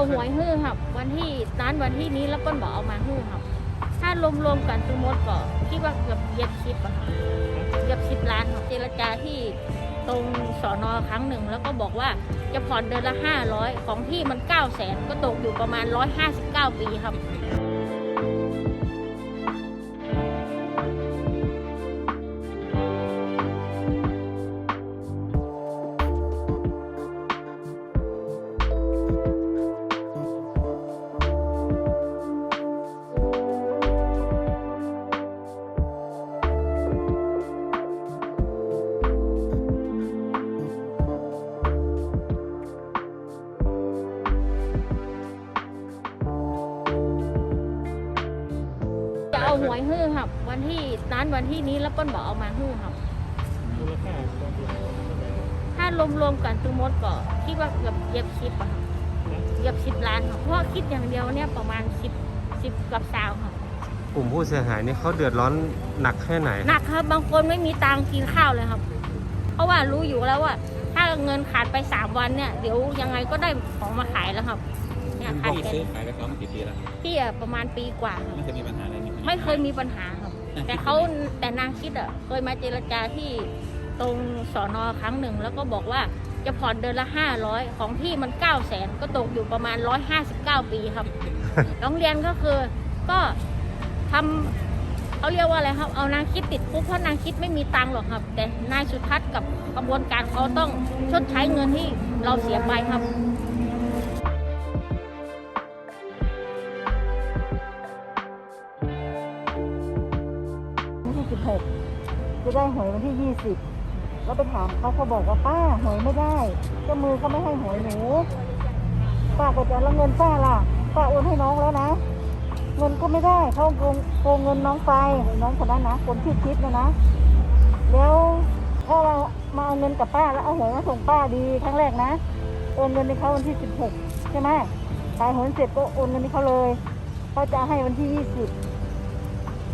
เอาหวยฮื้อครับ วันที่นั้นวันที่นี้แล้วก็บอกเอามาฮื้อครับ ถ้ารวมๆกันทั้งหมดก็คิดว่าเกือบเย็บสิบอะครับเย็บสิบล้านครับเจรจาที่ตรงสอนอครั้งหนึ่ง แล้วก็บอกว่าจะผ่อนเดือนละห้าร้อยของที่มันเก้าแสนก็ตกอยู่ประมาณร้อยห้าสิบเก้าปีครับ เอาหวยฮื้อครับ วันที่ร้านวันที่นี้แล้วก็บอกเอามาฮื้อครับ มูลค่าความเสียหายเท่าไหร่ถ้ารวมๆกันทั้งหมดก็คิดว่าเกือบเหยียบสิบอะครับเหยียบสิบล้านครับเพราะว่าคิดอย่างเดียวเนี่ยประมาณสิบสิบกับสาวครับกลุ่มผู้เสียหายนี่เขาเดือดร้อนหนักแค่ไหนหนักครับบางคนไม่มีตังค์กินข้าวเลยครับ เพราะว่ารู้อยู่แล้วว่า ถ้าเงินขาดไปสามวันเนี่ย เดี๋ยวยังไงก็ได้ของมาขายแล้วครับ เนี่ยขาดพี่แค่ซื้อขายกับเขามากี่ปีแล้วพี่อะประมาณปีกว่าครับไม่เคยมีปัญหาอะไรนี่ไม่เคยมีปัญหาครับ แต่เขาแต่นางคิดอะเคยมาเจรจาที่ตรงสอนอครั้งหนึ่ง แล้วก็บอกว่าจะผ่อนเดือนละห้าร้อยของที่มันเก้าแสนก็ตกอยู่ประมาณร้อยห้าสิบเก้าปีครับ โรงเรียนก็คือก็ทำเขาเรียกว่าอะไรครับ เอานางคิดติดคุกเพราะนางคิดไม่มีตังค์หรอกครับ แต่นายสุทัศน์กับกระบวนการเขาต้องชดใช้เงินที่เราเสียไปครับ วันที่สิบหกจะได้หวยวันที่ยี่สิบแล้วไปถามเขาเขาบอกว่าป้าหวยไม่ได้เจ้ามือเขาไม่ให้หวยหนูป้าก็จะแล้วเงินป้าล่ะป้าโอนให้น้องแล้วนะ เงินก็ไม่ได้เขาโกงโกงเงินน้องไปน้องคนนั้นนะคนที่คิดนะนะ แล้วถ้าเรามาเอาเงินกับป้าแล้วเอาหวยมาส่งป้าดีครั้งแรกนะโอนเงินให้เขาวันที่สิบหกใช่ไหมขายหวยเสร็จก็โอนเงินให้เขาเลยเขาจะให้วันที่ยี่สิบ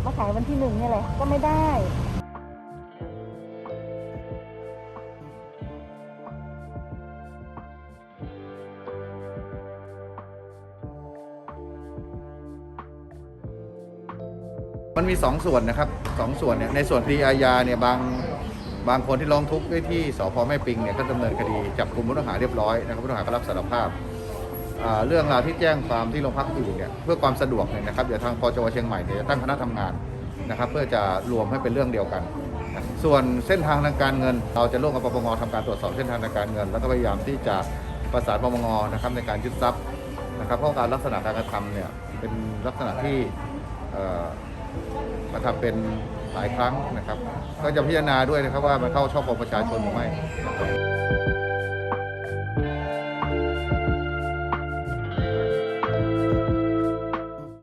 มาขายวันที่หนึ่งนี่แหละก็ไม่ได้มันมีสองส่วนนะครับสองส่วนเนี่ยในส่วนคดีอาญาเนี่ยบางบางคนที่ร้องทุกข์ด้วยที่สพแม่ปิงเนี่ยก็ดำเนินคดีจับกลุ่มผู้ต้องหาเรียบร้อยนะครับผู้ต้องหาก็รับสารภาพ เรื่องราวที่แจ้งความที่โรงพักอื่นเนี่ยเพื่อความสะดวกเนี่ยนะครับเดี๋ยวทางพจวเชียงใหม่เนี่ยจะตั้งคณะทำงานนะครับเพื่อจะรวมให้เป็นเรื่องเดียวกัน ส่วนเส้นทางทางการเงิน เราจะร่วมกับปปงทำการตรวจสอบเส้นทางทางการเงิน แล้วก็พยายามที่จะประสานปปงนะครับในการยึดทรัพย์นะครับเพราะการลักษณะการกระทำเนี่ยเป็นลักษณะที่เอ่อกระทำเป็นหลายครั้งนะครับ ก็จะพิจารณาด้วยนะครับว่ามันเข้าช่อโกงประชาชนหรือไม่